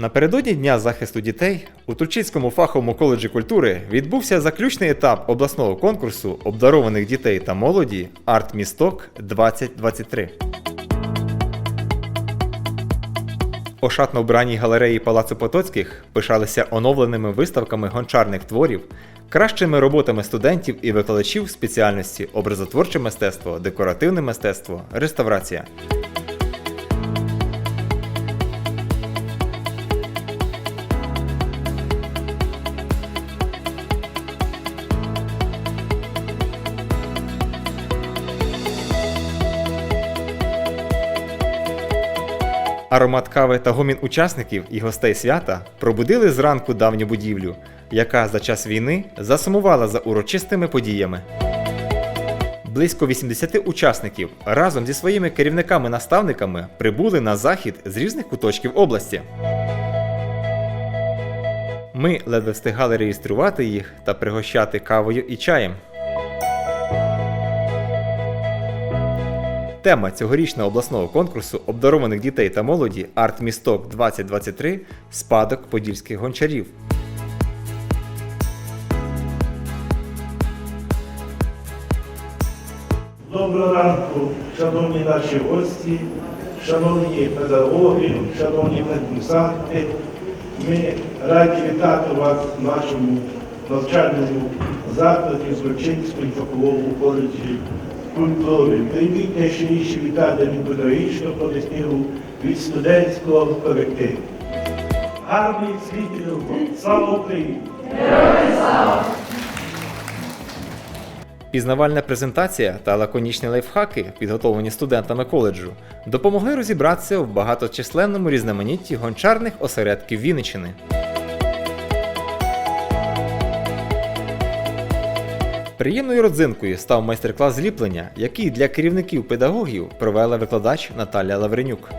Напередодні Дня захисту дітей у Тульчицькому фаховому коледжі культури відбувся заключний етап обласного конкурсу обдарованих дітей та молоді Арт-місток 2023. Ошатно вбраній галереї Палацу Потоцьких пишалися оновленими виставками гончарних творів, кращими роботами студентів і викладачів спеціальності образотворче мистецтво, декоративне мистецтво, реставрація. Аромат кави та гомін учасників і гостей свята пробудили зранку давню будівлю, яка за час війни засумувала за урочистими подіями. Близько 80 учасників разом зі своїми керівниками-наставниками прибули на захід з різних куточків області. Ми ледве встигали реєструвати їх та пригощати кавою і чаєм. Тема цьогорічного обласного конкурсу обдарованих дітей та молоді Арт-місток 2023 спадок подільських гончарів. Доброго ранку, шановні наші гості, шановні педагоги, шановні конкурсанти. Ми раді вітати вас в нашому навчальному закладі Злочинського фаховому коледжі культури. Прийміть найщиріші вітання від педагогічного колективу, від студентського колективу. Гарний світло, слава Україні! Пізнавальна презентація та лаконічні лайфхаки, підготовлені студентами коледжу, допомогли розібратися в багаточисленному різноманітті гончарних осередків Вінниччини. Приємною родзинкою став майстер-клас зліплення, який для керівників педагогів провела викладач Наталя Лавренюк.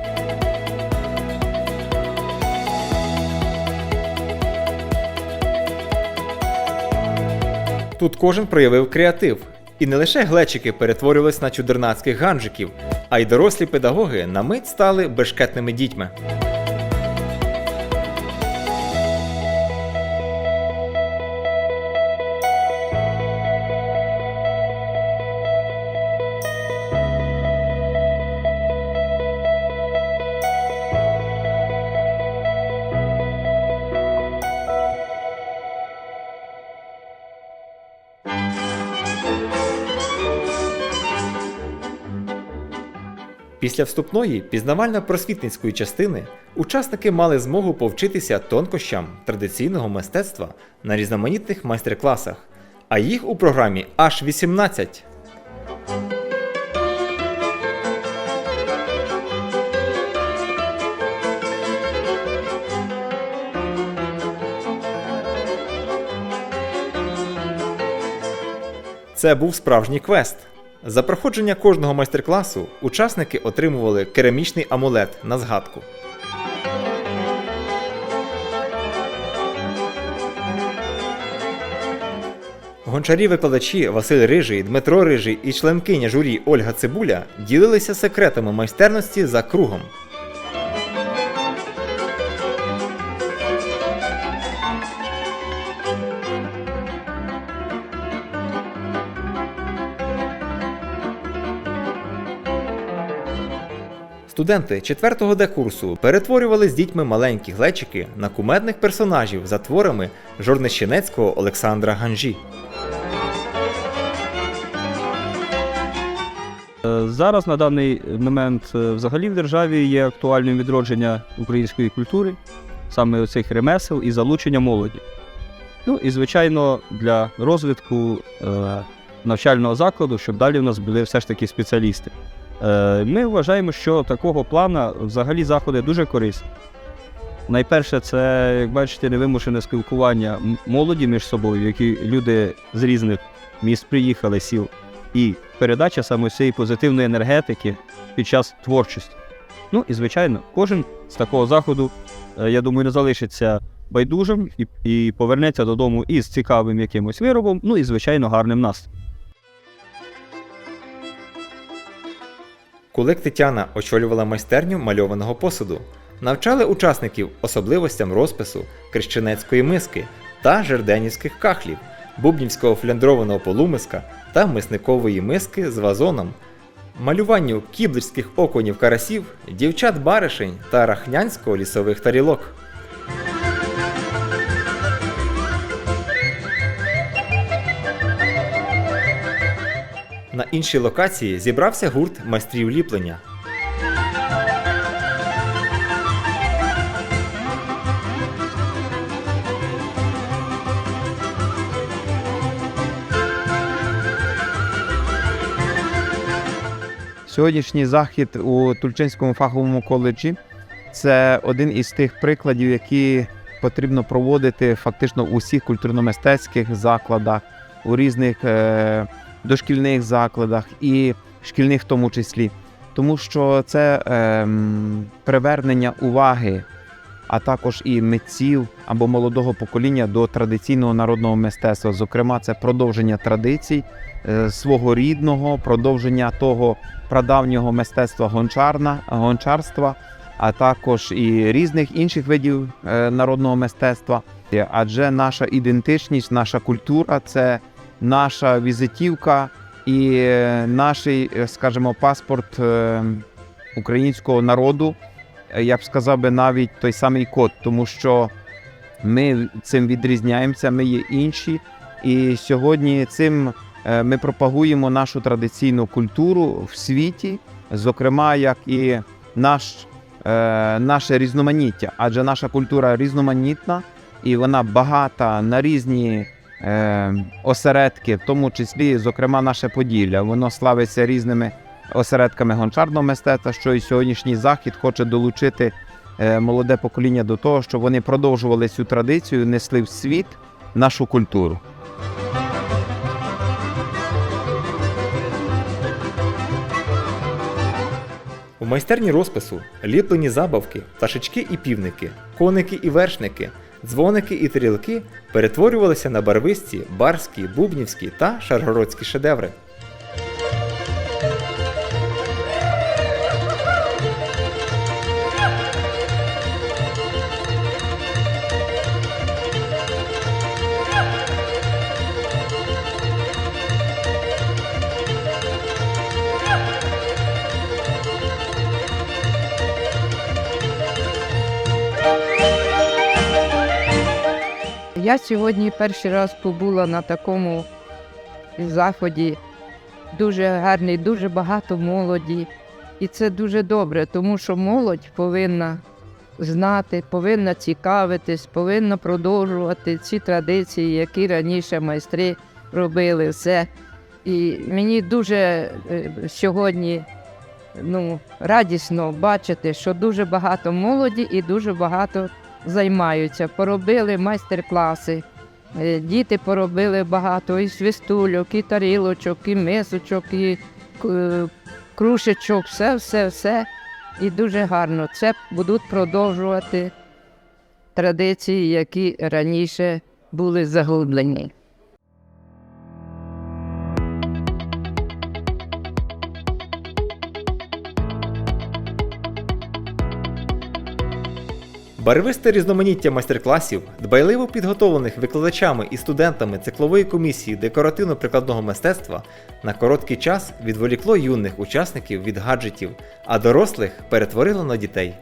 Тут кожен проявив креатив. І не лише глечики перетворювались на чудернацьких ганжиків, а й дорослі педагоги на мить стали бешкетними дітьми. Після вступної пізнавально-просвітницької частини учасники мали змогу повчитися тонкощам традиційного мистецтва на різноманітних майстер-класах, а їх у програмі аж 18. Це був справжній квест. За проходження кожного майстер-класу учасники отримували керамічний амулет на згадку. Гончарі-викладачі Василь Рижий, Дмитро Рижий і членкиня журі Ольга Цибуля ділилися секретами майстерності за кругом. Студенти 4-го Д курсу перетворювали з дітьми маленькі глечики на кумедних персонажів за творами жорнищенецького Олександра Ганжі. Е, Зараз на даний момент е, взагалі в державі є актуальним відродження української культури, саме цих ремесел і залучення молоді. Ну і звичайно для розвитку е, навчального закладу, щоб далі в нас були все ж таки спеціалісти. Е, Ми вважаємо, що такого плана взагалі заходи дуже корисні. Найперше, це, як бачите, невимушене спілкування молоді між собою, які люди з різних міст приїхали, сіл, і передача саме цієї позитивної енергетики під час творчості. Ну і звичайно, кожен з такого заходу, е, я думаю, не залишиться байдужим і, і повернеться додому із цікавим якимось виробом, ну і звичайно гарним настроєм. Кулик Тетяна очолювала майстерню мальованого посуду. навчали учасників особливостям розпису крещенецької миски та жерденівських кахлів, бубнівського фляндрованого полумиска та мисникової миски з вазоном, малюванню кіблицьких окунів карасів, дівчат баришень та рахнянського лісових тарілок. На іншій локації зібрався гурт майстрів ліплення. Сьогоднішній захід у Тульчинському фаховому коледжі це один із тих прикладів, які потрібно проводити фактично у всіх культурно-мистецьких закладах, у різних е, дошкільних закладах і шкільних в тому числі. Тому що це ем, привернення уваги, а також і митців або молодого покоління до традиційного народного мистецтва. Зокрема, це продовження традицій е, свого рідного, продовження того прадавнього мистецтва гончарна, гончарства, а також і різних інших видів е, народного мистецтва. Е, Адже наша ідентичність, наша культура це наша візитівка і е, наш, е, скажімо, паспорт е, українського народу. Я б сказав би навіть той самий код, тому що ми цим відрізняємося, ми є інші. І сьогодні цим ми пропагуємо нашу традиційну культуру в світі, зокрема, як і наш, наше різноманіття. Адже наша культура різноманітна і вона багата на різні осередки, в тому числі, зокрема, наше Поділля. Воно славиться різними осередками гончарного мистецтва, що і сьогоднішній захід хоче долучити е, молоде покоління до того, щоб вони продовжували цю традицію, несли в світ нашу культуру. У майстерні розпису ліплені забавки, пташечки і півники, коники і вершники, дзвоники і тарілки перетворювалися на барвисті, барські, бубнівські та шаргородські шедеври. Я сьогодні перший раз побула на такому заході. Дуже гарний, дуже багато молоді. І це дуже добре, тому що молодь повинна знати, повинна цікавитись, повинна продовжувати ці традиції, які раніше майстри робили все. І мені дуже е, сьогодні ну, радісно бачити, що дуже багато молоді і дуже багато займаються. Поробили майстер-класи. Е, Діти поробили багато і свистульок, і тарілочок, і мисочок, і е, крушечок, все, все, все. І дуже гарно. Це будуть продовжувати традиції, які раніше були заглублені. Барвисте різноманіття майстер-класів, дбайливо підготовлених викладачами і студентами циклової комісії декоративно-прикладного мистецтва на короткий час відволікло юних учасників від гаджетів, а дорослих перетворило на дітей.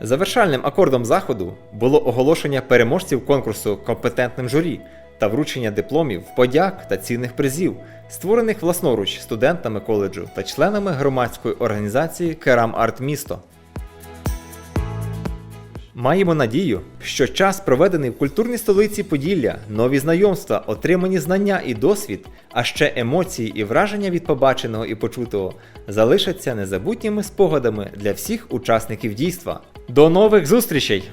Завершальним акордом заходу було оголошення переможців конкурсу компетентним журі та вручення дипломів, подяк та цінних призів, створених власноруч студентами коледжу та членами громадської організації Керам Арт Місто. Маємо надію, що час, проведений в культурній столиці Поділля, нові знайомства, отримані знання і досвід, а ще емоції і враження від побаченого і почутого залишаться незабутніми спогадами для всіх учасників дійства. До нових зустрічей!